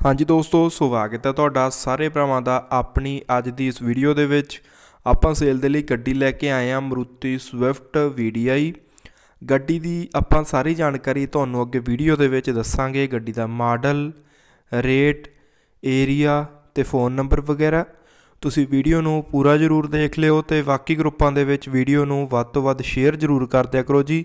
ਹਾਂਜੀ ਦੋਸਤੋ, ਸਵਾਗਤ ਹੈ ਤੁਹਾਡਾ ਸਾਰੇ ਭਰਾਵਾਂ ਦਾ ਆਪਣੀ ਅੱਜ ਦੀ ਇਸ ਵੀਡੀਓ ਦੇ ਵਿੱਚ। ਆਪਾਂ ਸੇਲ ਦੇ ਲਈ ਗੱਡੀ ਲੈ ਕੇ ਆਏ ਹਾਂ ਮਰੂਤੀ ਸਵਿਫਟ VDI ਗੱਡੀ ਦੀ ਆਪਾਂ ਸਾਰੀ ਜਾਣਕਾਰੀ ਤੁਹਾਨੂੰ ਅੱਗੇ ਵੀਡੀਓ ਦੇ ਵਿੱਚ ਦੱਸਾਂਗੇ। ਗੱਡੀ ਦਾ ਮਾਡਲ, ਰੇਟ ਏਰੀਆ ਤੇ ਫੋਨ ਨੰਬਰ ਵਗੈਰਾ। ਤੁਸੀਂ ਵੀਡੀਓ ਨੂੰ ਪੂਰਾ ਜ਼ਰੂਰ ਦੇਖ ਲਿਓ ਤੇ ਬਾਕੀ ਗਰੁੱਪਾਂ ਦੇ ਵਿੱਚ ਵੀਡੀਓ ਨੂੰ ਵੱਧ ਤੋਂ ਵੱਧ ਸ਼ੇਅਰ ਜ਼ਰੂਰ ਕਰ ਦਿਆ ਕਰੋ ਜੀ।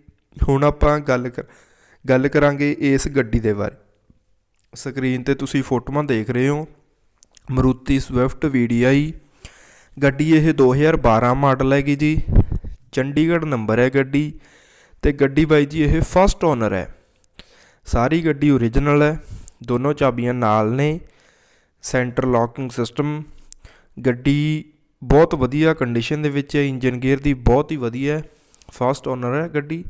ਹੁਣ ਆਪਾਂ ਗੱਲ ਕਰ, ਗੱਲ ਕਰਾਂਗੇ ਇਸ ਗੱਡੀ ਦੇ ਬਾਰੇ। ਸਕਰੀਨ ਤੇ ਤੁਸੀਂ ਫੋਟੋਆਂ ਦੇਖ ਰਹੇ ਹੋ। ਮਰੂਤੀ ਸਵਿਫਟ VDI ਗੱਡੀ ਇਹ 2012 ਮਾਡਲ ਹੈਗੀ ਜੀ। ਚੰਡੀਗੜ੍ਹ ਨੰਬਰ ਹੈ ਗੱਡੀ ਤੇ ਗੱਡੀ ਬਾਈ ਜੀ ਇਹ ਫਸਟ ਓਨਰ ਹੈ। ਸਾਰੀ ਗੱਡੀ ਓਰੀਜਨਲ ਹੈ। ਦੋਨੋਂ ਚਾਬੀਆਂ ਨਾਲ ਨੇ। ਸੈਂਟਰ ਲੌਕਿੰਗ ਸਿਸਟਮ ਗੱਡੀ ਬਹੁਤ ਵਧੀਆ ਕੰਡੀਸ਼ਨ ਦੇ ਵਿੱਚ ਹੈ। ਇੰਜਨ ਗੇਅਰ ਦੀ ਬਹੁਤ ਹੀ ਵਧੀਆ ਹੈ। ਫਸਟ ਓਨਰ ਹੈ ਗੱਡੀ।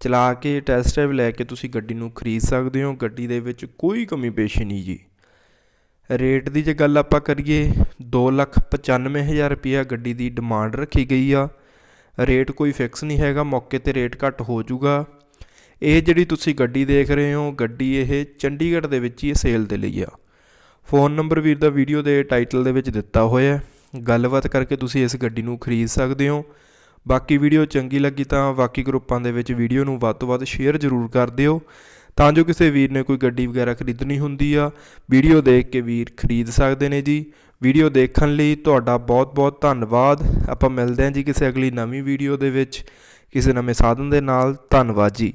ਚਲਾ ਕੇ ਟੈਸਟ ਡਰਾਈਵ ਲੈ ਕੇ ਤੁਸੀਂ ਗੱਡੀ ਨੂੰ ਖਰੀਦ ਸਕਦੇ ਹੋ। ਗੱਡੀ ਦੇ ਵਿੱਚ ਕੋਈ ਕਮੀ ਪੇਸ਼ੀ ਨਹੀਂ ਜੀ। ਰੇਟ ਦੀ ਜੇ ਗੱਲ ਆਪਾਂ ਕਰੀਏ 295000 ਰੁਪਇਆ ਗੱਡੀ ਦੀ ਡਿਮਾਂਡ ਰੱਖੀ ਗਈ ਆ। ਰੇਟ ਕੋਈ ਫਿਕਸ ਨਹੀਂ ਹੈਗਾ, ਮੌਕੇ ਤੇ ਰੇਟ ਘੱਟ ਹੋ ਜਾਊਗਾ। ਇਹ ਜਿਹੜੀ ਤੁਸੀਂ ਗੱਡੀ ਦੇਖ ਰਹੇ ਹੋ, ਗੱਡੀ ਇਹ ਚੰਡੀਗੜ੍ਹ ਦੇ ਵਿੱਚ ਹੀ ਸੇਲ ਦੇ ਲਈ ਆ। ਫੋਨ ਨੰਬਰ ਵੀਰ ਦਾ ਵੀਡੀਓ ਦੇ ਟਾਈਟਲ ਦੇ ਵਿੱਚ ਦਿੱਤਾ ਹੋਇਆ ਹੈ। ਗੱਲਬਾਤ ਕਰਕੇ ਤੁਸੀਂ ਇਸ ਗੱਡੀ ਨੂੰ ਖਰੀਦ ਸਕਦੇ ਹੋ। ਬਾਕੀ ਵੀਡੀਓ ਚੰਗੀ ਲੱਗੀ ਤਾਂ ਬਾਕੀ ਗਰੁੱਪਾਂ ਦੇ ਵਿੱਚ ਵੀਡੀਓ ਨੂੰ ਵੱਧ ਤੋਂ ਵੱਧ ਸ਼ੇਅਰ ਜ਼ਰੂਰ ਕਰ ਦਿਓ। ਤਾਂ ਜੋ ਕਿਸੇ ਵੀਰ ਨੇ ਕੋਈ ਗੱਡੀ ਵਗੈਰਾ ਖਰੀਦਣੀ ਹੁੰਦੀ ਆ, ਵੀਡੀਓ ਦੇਖ ਕੇ ਵੀਰ ਖਰੀਦ ਸਕਦੇ ਨੇ ਜੀ। ਵੀਡੀਓ ਦੇਖਣ ਲਈ ਤੁਹਾਡਾ ਬਹੁਤ-ਬਹੁਤ ਧੰਨਵਾਦ। ਆਪਾਂ ਮਿਲਦੇ ਹਾਂ ਜੀ ਕਿਸੇ ਅਗਲੀ ਨਵੀਂ ਵੀਡੀਓ ਦੇ ਵਿੱਚ। ਕਿਸੇ ਨਵੇਂ ਸਾਧਨ ਦੇ ਨਾਲ। ਧੰਨਵਾਦ ਜੀ।